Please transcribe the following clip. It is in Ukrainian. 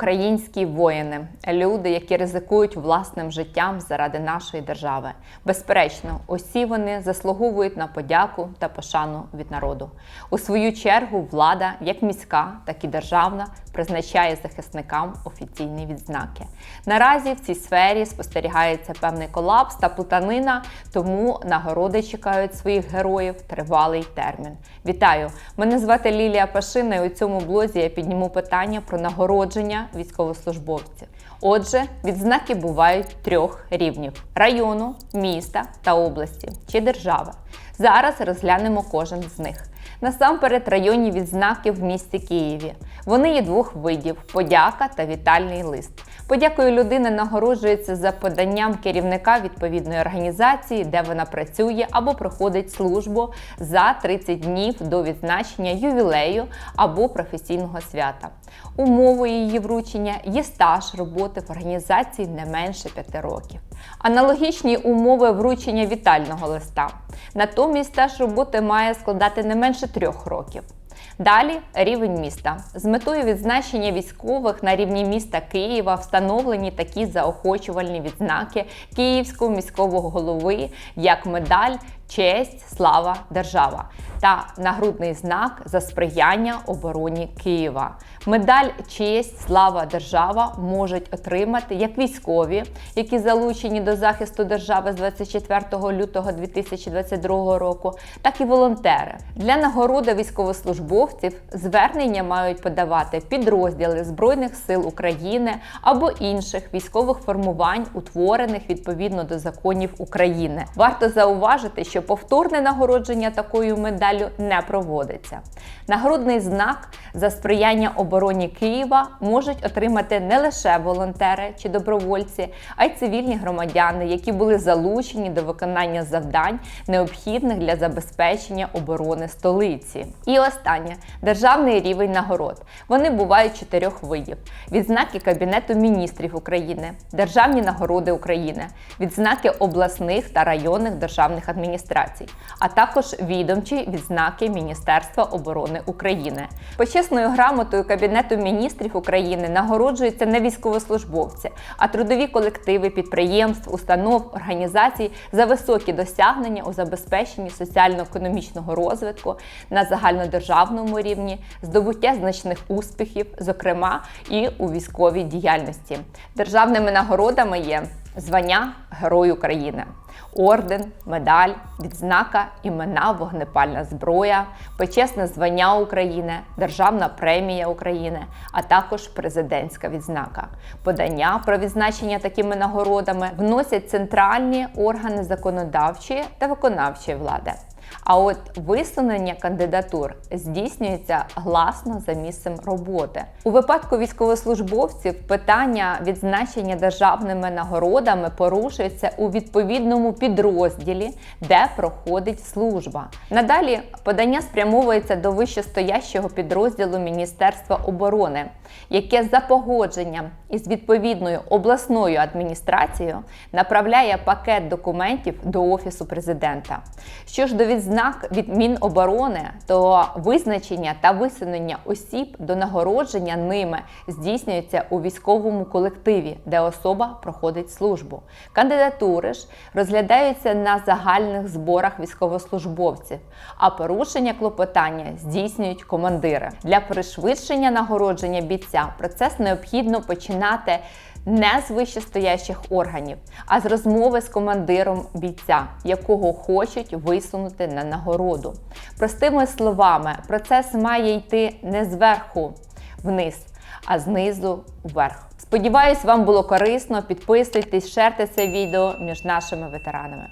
українські воїни, люди, які ризикують власним життям заради нашої держави. Безперечно, усі вони заслуговують на подяку та пошану від народу. У свою чергу влада, як міська, так і державна, призначає захисникам офіційні відзнаки. Наразі в цій сфері спостерігається певний колапс та плутанина, тому нагороди чекають своїх героїв тривалий термін. Вітаю! Мене звати Лілія Пашина, і у цьому блозі я підніму питання про нагородження військовослужбовців. Отже, відзнаки бувають трьох рівнів: району, міста та області чи держави. Зараз розглянемо кожен з них. Насамперед, районні відзнаки в місті Києві. Вони є двох видів: подяка та вітальний лист. Подякою людини нагороджується за поданням керівника відповідної організації, де вона працює або проходить службу за 30 днів до відзначення ювілею або професійного свята. Умовою її вручення є стаж роботи в організації не менше 5 років. Аналогічні умови вручення вітального листа. Натомість стаж роботи має складати не менше трьох років. Далі рівень міста. З метою відзначення військових на рівні міста Києва встановлені такі заохочувальні відзнаки Київського міського голови, як медаль Честь, слава, держава та нагрудний знак за сприяння обороні Києва. Медаль Честь, слава, держава можуть отримати як військові, які залучені до захисту держави з 24 лютого 2022 року, так і волонтери. Для нагороди військовослужбовців звернення мають подавати підрозділи Збройних сил України або інших військових формувань, утворених відповідно до законів України. Варто зауважити, що повторне нагородження такою медаллю не проводиться. Нагрудний знак за сприяння обороні Києва можуть отримати не лише волонтери чи добровольці, а й цивільні громадяни, які були залучені до виконання завдань, необхідних для забезпечення оборони столиці. І останнє державний рівень нагород. Вони бувають чотирьох видів: відзнаки Кабінету міністрів України, державні нагороди України, відзнаки обласних та районних державних адміністрацій, а також відомчі відзнаки Міністерства оборони України. Почесною грамотою Кабінету міністрів України нагороджуються не військовослужбовці, а трудові колективи підприємств, установ, організацій за високі досягнення у забезпеченні соціально-економічного розвитку на загальнодержавному рівні, здобуття значних успіхів, зокрема і у військовій діяльності. Державними нагородами є звання Герой України. Орден, медаль, відзнака, імена, вогнепальна зброя, почесне звання України, Державна премія України, а також президентська відзнака. Подання про відзначення такими нагородами вносять центральні органи законодавчої та виконавчої влади. А от висунення кандидатур здійснюється гласно за місцем роботи. У випадку військовослужбовців питання відзначення державними нагородами порушується у відповідному підрозділі, де проходить служба. Надалі подання спрямовується до вищестоящого підрозділу Міністерства оборони, яке за погодженням із відповідною обласною адміністрацією направляє пакет документів до Офісу президента. Що ж до відзнак від Міноборони, то визначення та висунення осіб до нагородження ними здійснюється у військовому колективі, де особа проходить службу. Кандидатури ж розглядаються на загальних зборах військовослужбовців, а порушення клопотання здійснюють командири. Для пришвидшення нагородження бійця процес необхідно починати не з вищестоящих органів, а з розмови з командиром бійця, якого хочуть висунути на нагороду. Простими словами, процес має йти не зверху вниз, а знизу вверх. Сподіваюсь, вам було корисно. Підписуйтесь, шерте це відео між нашими ветеранами.